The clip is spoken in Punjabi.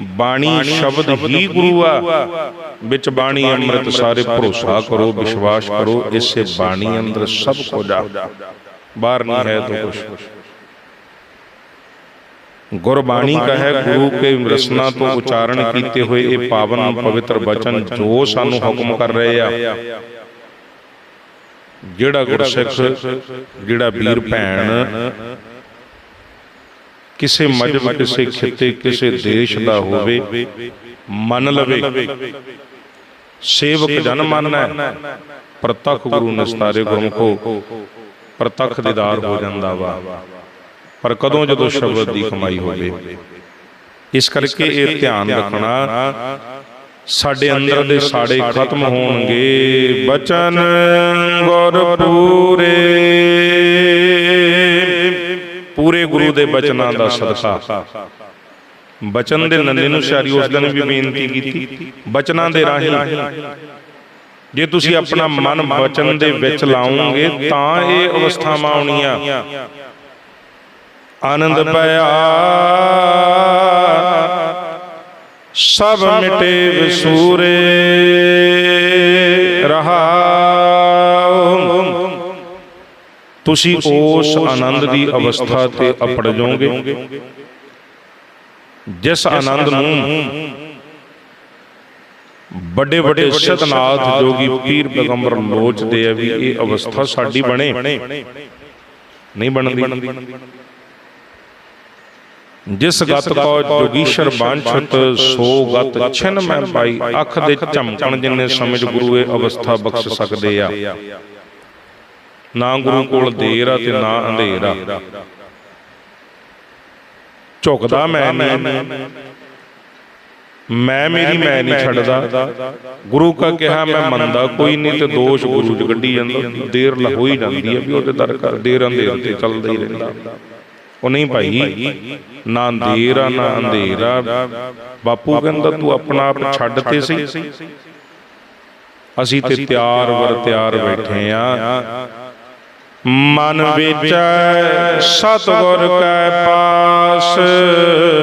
ਬਾਣੀ ਸ਼ਬਦ ਹੀ ਗੁਰੂ ਆ। ਵਿੱਚ ਬਾਣੀ ਅੰਮ੍ਰਿਤ ਸਾਰੇ ਭਰੋਸਾ ਕਰੋ ਵਿਸ਼ਵਾਸ ਕਰੋ ਇਸੇ ਬਾਣੀ ਅੰਦਰ ਸਭ ਕੁਝ ਆ। ਬਾਹਰ ਨਹੀਂ ਹੈ ਤਾਂ ਕੁਛ। ਗੁਰਬਾਣੀ ਕਹੈ ਗੁਰੂ ਕੇ ਰਸਨਾ ਤੋਂ ਉਚਾਰਨ ਕੀਤੇ ਹੋਏ ਇਹ ਪਾਵਨ ਪਵਿੱਤਰ ਬਚਨ ਜੋ ਸਾਨੂੰ ਹੁਕਮ ਕਰ ਰਹੇ ਆ। ਜਿਹੜਾ ਗੁਰਸਿੱਖ ਜਿਹੜਾ ਵੀਰ ਭੈਣ ਕਿਸੇ ਮਜਬ ਕਿਸੇ ਖਿੱਤੇ ਕਿਸੇ ਦੇਸ਼ ਦਾ ਹੋਵੇ ਮੰਨ ਲਵੇ। ਸੇਵਕ ਜਨ ਮੰਨੈ ਪ੍ਰਤੱਖ ਗੁਰੂ ਨਿਸਤਾਰੇ ਗੁਰਮੁਖੋ ਪ੍ਰਤੱਖ ਦੀਦਾਰ ਹੋ ਜਾਂਦਾ ਵਾ। ਪਰ ਕਦੋਂ ਜਦੋਂ ਸ਼ਬਦ ਦੀ ਕਮਾਈ ਹੋਵੇ। ਇਸ ਕਰਕੇ ਇਹ ਧਿਆਨ ਰੱਖਣਾ ਸਾਡੇ ਅੰਦਰ ਦੇ ਸਾੜੇ ਖਤਮ ਹੋਣਗੇ। ਬਚਨ ਗੁਰ ਪੂਰੇ ਪੂਰੇ ਗੁਰੂ ਦੇ ਬਚਨਾਂ ਦਾ ਸਦਕਾ। ਬਚਨ ਦੇ ਨੰਨੇ ਨੂੰ ਸ਼ਾਰੀ ਉਸ ਦਿਨ ਵੀ ਬੇਨਤੀ ਕੀਤੀ। ਬਚਨਾਂ ਦੇ ਰਾਹੀਂ। ਜੇ ਤੁਸੀਂ ਆਪਣਾ ਮਨ ਬਚਨ ਦੇ ਵਿੱਚ ਲਾਓਗੇ ਤਾਂ ਇਹ ਅਵਸਥਾਵਾਂ ਆਉਣੀਆਂ। ਆਨੰਦ ਪਿਆ। ਸਭ ਮਿਟੇ ਵਿਸੂਰੇ ਤੁਸੀਂ ਉਸ ਆਨੰਦ ਦੀ ਅਵਸਥਾ ਤੇ ਅਪੜ ਜਾਓਗੇ। ਜਿਸ ਆਨੰਦ ਨੂੰ ਵੱਡੇ ਵੱਡੇ ਸਤਨਾਥ ਜੋਗੀ ਪੀਰ ਪੈਗੰਬਰ ਲੋਚਦੇ ਆ ਵੀ ਇਹ ਅਵਸਥਾ ਸਾਡੀ ਬਣੇ। ਨਹੀਂ ਬਣਦੀ। ਜਿਸ ਗਤ ਕੋ ਜੋਗੀਸ਼ਰ ਬਾਂਛਤ ਸੋ ਗਤ ਛਿਨ ਮੈਂ ਪਾਈ ਅੱਖ ਦੇ ਝਮਕਣ ਜਿੰਨੇ ਸਮਝ ਗੁਰੂ ਇਹ ਅਵਸਥਾ ਬਖਸ਼ ਸਕਦੇ ਆ। ਨਾ ਗੁਰੂ ਕੋਲ ਦੇਰ ਆ ਤੇ ਨਾ ਅੰਧੇਰਾ। ਝੁਕਦਾ ਮੈਂ ਨਹੀਂ। ਮੈਂ ਮੇਰੀ ਮੈਂ ਨਹੀਂ ਛੱਡਦਾ। ਗੁਰੂ ਕਾ ਕਿਹਾ ਮੈਂ ਮੰਨਦਾ ਕੋਈ ਨਹੀਂ ਤੇ ਦੋਸ਼ ਗੁਰੂ ਚ ਗੱਡੀ ਜਾਂਦਾ ਦੇਰ ਲ ਹੋਈ ਜਾਂਦੀ ਹੈ ਵੀ ਉਹਦੇ ਦਰ ਕਰ ਦੇਰ ਅੰਧੇਰ ਤੇ ਚੱਲਦਾ ਹੀ ਰਹਿੰਦਾ। ਉਹ ਨਹੀਂ ਭਾਈ ਨਾ ਅੰਧੇਰ ਆ ਨਾ ਅੰਧੇਰਾ। ਬਾਪੂ ਕਹਿੰਦਾ ਤੂੰ ਆਪਣਾ ਆਪ ਛੱਡ ਤੇ ਸੀ ਅਸੀਂ ਤੇ ਤਿਆਰ ਵਰ ਤਿਆਰ ਬੈਠੇ ਆ। ਮਨ ਵਿੱਚ ਸਤਗੁਰ ਕੈ ਪਾਸ।